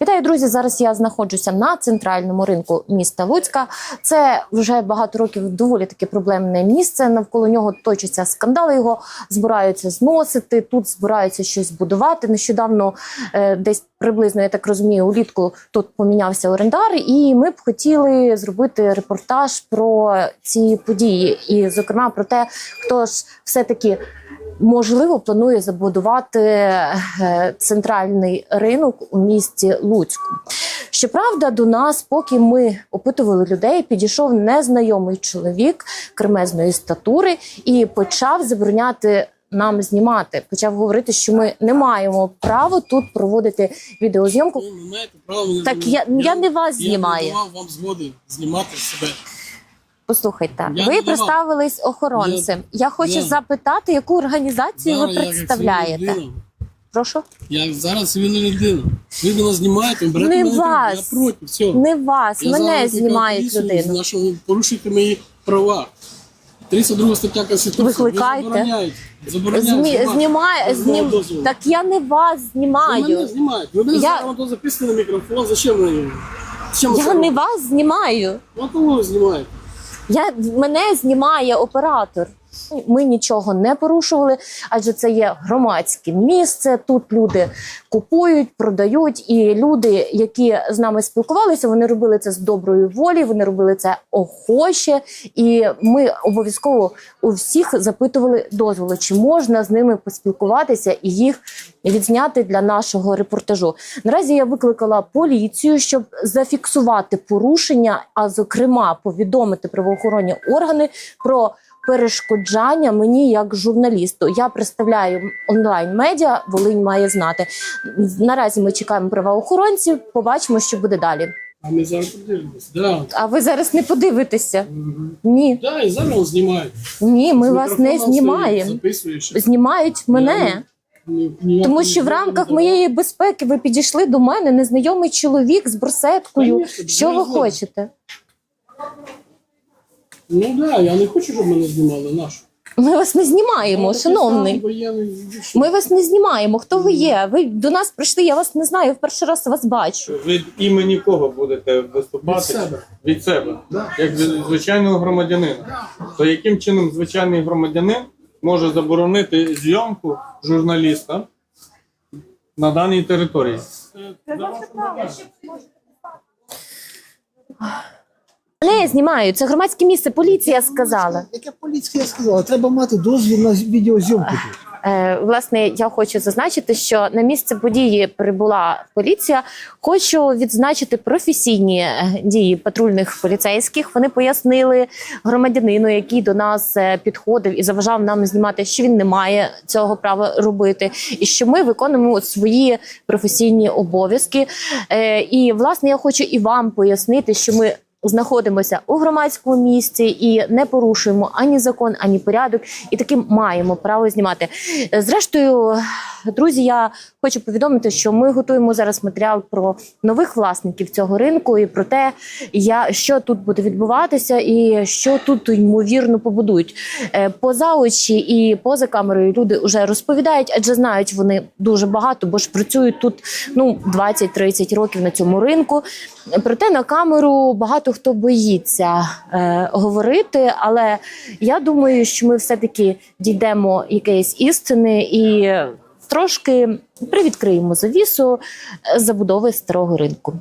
Вітаю, друзі! Зараз я знаходжуся на центральному ринку міста Луцька. Це вже багато років доволі таке проблемне місце. Навколо нього точаться скандали. Його збираються зносити. Тут збираються щось будувати. Нещодавно, е, десь приблизно, я так розумію, улітку тут помінявся орендар, і ми б хотіли зробити репортаж про ці події, і, зокрема, про те, хто ж все таки можливо планує забудувати е, центральний ринок у місті Луцьку. Щоправда, до нас, поки ми опитували людей, підійшов незнайомий чоловік кремезної статури і почав забороняти. Нам знімати почав говорити, що ми не маємо права тут проводити відеозйомку. Ви не маєте права Так я- я не вас Я знімаю. не давав вам згоди знімати себе. Послухайте, Я ви не представились охоронцем. Я, хочу я- запитати, яку організацію ви Зараз я як представляєте. людина, Прошу, Я зараз цивільна людина. Ви мене знімаєте, берете Не мене вас. я проти. Все. не вас, Я мене знімають викликаю людину. поліцію, За що ви порушуєте мої права. 32 стаття Конституції. Викликайте. Ви забороняють. Змі... Знімає, Без мого знім... дозволу. Так я не вас Ви мене знімаю. знімаєте. Ви мене Я- зараз то записано на мікрофон. Зачем мені? Зачем ви Я це не робите? вас знімаю. Ну, кого ви знімаєте? Я мене знімає оператор. Ми нічого не порушували, адже це є громадське місце. Тут люди купують, продають, і люди, які з нами спілкувалися, вони робили це з доброї волі, вони робили це охоче. І ми обов'язково у всіх запитували дозволу, чи можна з ними поспілкуватися і їх відзняти для нашого репортажу. Наразі я викликала поліцію, щоб зафіксувати порушення, а зокрема повідомити правоохоронні органи про перешкоджання мені як журналісту. Я представляю онлайн медіа. Волинь має знати. Наразі ми чекаємо правоохоронців. Побачимо, що буде далі. А ми зараз подивимося. Да. А ви зараз не подивитеся? Ні, Да, і зараз знімають. ні, ми З вас не знімаємо. Записуєш. Знімають мене. Ні- Тому що в рамках моєї безпеки ви підійшли до мене, незнайомий чоловік з. Конечно, Що ви хочете? Ну так, да, я не хочу, щоб мене знімали нашу. Ми вас не знімаємо, шановний. Ми вас не знімаємо. Хто ви є? Ви до нас прийшли, я вас не знаю. В перший раз вас бачу. Від імені кого будете виступати? Від себе. Від себе. Да. Як від звичайного громадянина. То яким чином звичайний громадянин може заборонити зйомку журналіста на даній території? Не знімаю. Це громадське місце. Поліція сказала. Яке поліція сказала? Треба мати дозвіл на відеозйомку. Е, власне, я хочу зазначити, що на місце події прибула поліція. Хочу відзначити професійні е, дії патрульних поліцейських. Вони пояснили громадянину, який до нас е, підходив і заважав нам знімати, що він не має цього права робити, і що ми виконуємо свої професійні обов'язки. Е, і власне я хочу і вам пояснити, що ми. Знаходимося у громадському місці і не порушуємо ані закон, ані порядок, і таким маємо право знімати. Зрештою, друзі, я хочу повідомити, що ми готуємо зараз матеріал про нових власників цього ринку і про те, що тут буде відбуватися, і що тут ймовірно побудують. Е, Поза очі і поза камерою люди вже розповідають, адже знають вони дуже багато, бо ж працюють тут ну 20-30 років на цьому ринку. Проте на камеру багато хто боїться е, говорити, але я думаю, що ми все-таки дійдемо якоїсь істини і трошки привідкриємо завісу е, забудови старого ринку.